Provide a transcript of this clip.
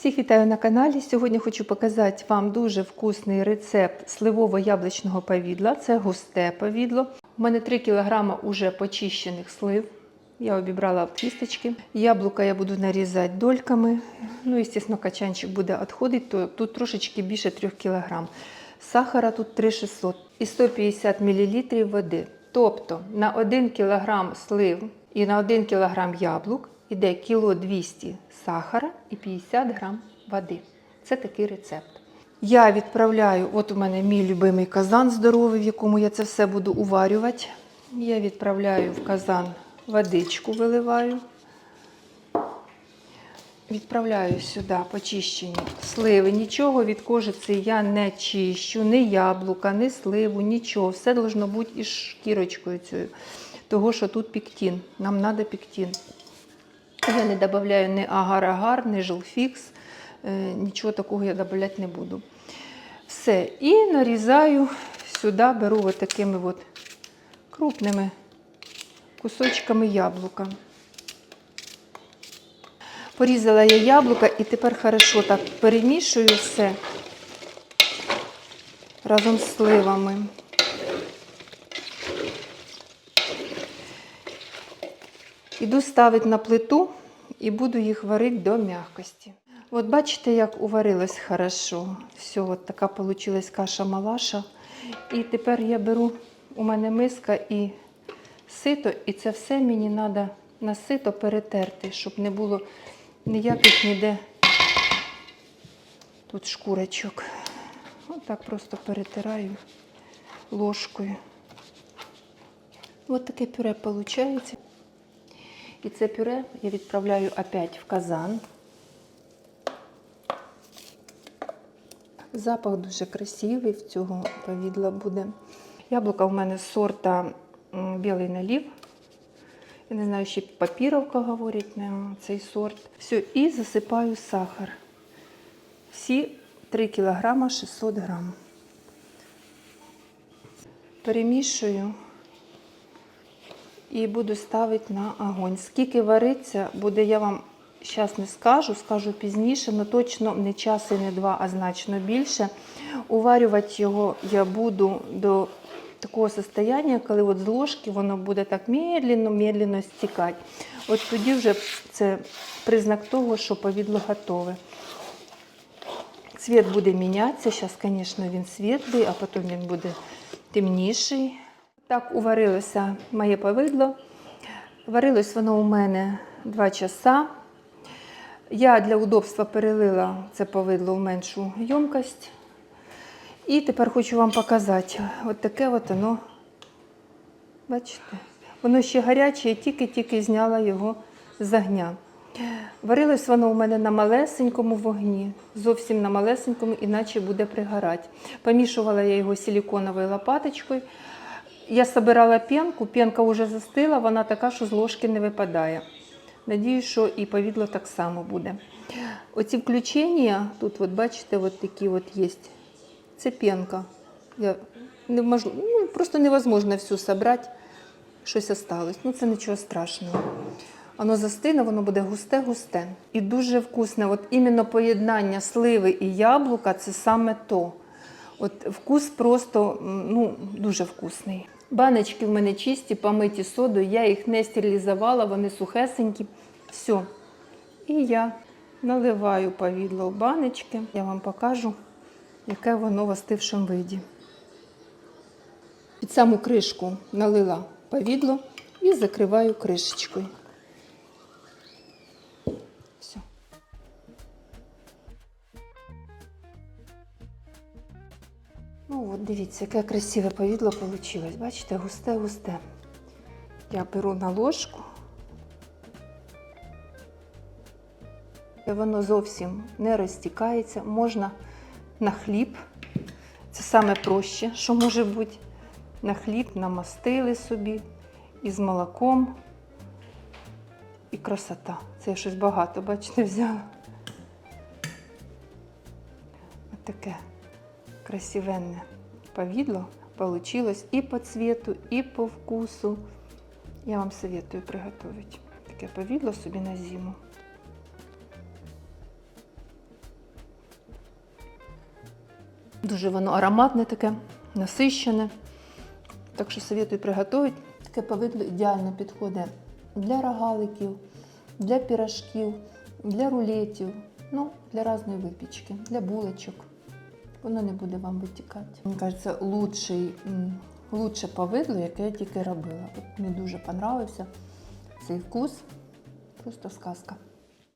Всіх вітаю на каналі. Сьогодні хочу показати вам дуже вкусний рецепт сливово-яблучного повідла. Це густе повідло. У мене 3 кг уже почищених слив. Я обібрала кісточки. Яблука я буду нарізати дольками. Ну, і, звісно, качанчик буде відходити, то тут трошечки більше 3 кг. Сахара тут 3600 і 150 мл води. Тобто на 1 кг слив і на 1 кг яблук іде кіло 200 сахара і 50 грам води. Це такий рецепт. Я відправляю, от у мене мій любимий казан здоровий, в якому я це все буду уварювати. Я відправляю в казан водичку, виливаю. Відправляю сюди почищені сливи. Нічого від кожиці я не чищу, ні яблука, ні сливу, нічого. Все должно бути із шкірочкою цією. Того, що тут піктін. Нам треба піктін. Я не додаю ні агар-агар, ні жилфікс. Е, Нічого такого я додавати не буду. Все. І нарізаю сюди, беру от такими от крупними кусочками яблука. Порізала я яблука і тепер хорошо так перемішую все разом з сливами. Іду ставити на плиту і буду їх варити до м'якості. От бачите, як уварилось хорошо. Все, от така получилась каша-малаша. І тепер я беру, у мене миска і сито, і це все мені треба на сито перетерти, щоб не було ніяких ніде тут шкурочок. Ось так просто перетираю ложкою. Ось таке пюре виходить. І це пюре я відправляю опять в казан. Запах дуже красивий в цього повідла буде. Яблука в мене з сорта білий налів. Я не знаю, ще папіровка говорять на цей сорт. Все, і засипаю сахар. Всі 3 кг 600 грам. Перемішую і буду ставити на огонь. Скільки вариться, буде, я вам зараз не скажу, скажу пізніше, але точно не час і не два, а значно більше. Уварювати його я буду до такого состояння, коли от з ложки воно буде так медленно, медленно стікати. От тоді вже це признак того, що повідло готове. Цвіт буде мінятися. Зараз, звісно, він світлий, а потім він буде темніший. Так уварилося моє повидло. Варилось воно у мене 2 часа. Я для удобства перелила це повидло в меншу ємкость. І тепер хочу вам показати. От таке от воно, бачите, воно ще гаряче, я тільки-тільки зняла його з огня. Варилось воно у мене на малесенькому вогні, зовсім на малесенькому, іначе буде пригорати. Помішувала я його силіконовою лопаточкою. Я збирала пенку, пенка вже застила, вона така, що з ложки не випадає. Надію, що і повідло так само буде. Оці включення, тут, от, бачите, от такі от є. Це пенка. Я не можу, ну, просто невозможно всю зібрати. Щось осталось. Ну, це нічого страшного. Воно застине, воно буде густе-густе. І дуже вкусне. От іменно поєднання сливи і яблука це саме то. От вкус просто ну, дуже вкусний. Баночки в мене чисті, помиті содою, я їх не стерилізувала, вони сухесенькі. Все. І я наливаю повідло в баночки. Я вам покажу, яке воно в остившому виді. Під саму кришку налила повідло і закриваю кришечкою. Ну от дивіться, яке красиве повідло вийшло. Бачите, густе-густе. Я беру на ложку. І воно зовсім не розтікається. Можна на хліб. Це саме проще, що може бути. На хліб намастили собі із молоком. І красота. Це я щось багато, бачите, взяла. Ось таке красивенне повідло получилось і по цвету, і по вкусу. Я вам советую приготовить таке повідло собі на зиму. Дуже воно ароматне таке, насищене. Так що советую приготувати. Таке повидло ідеально підходить для рогаликів, для пірожків, для рулетів, ну, для різної випічки, для булочок. Воно не буде вам витікати. Мені кажеться, лучший, лучше повидло, яке я тільки робила. От мені дуже понравився цей вкус. Просто сказка.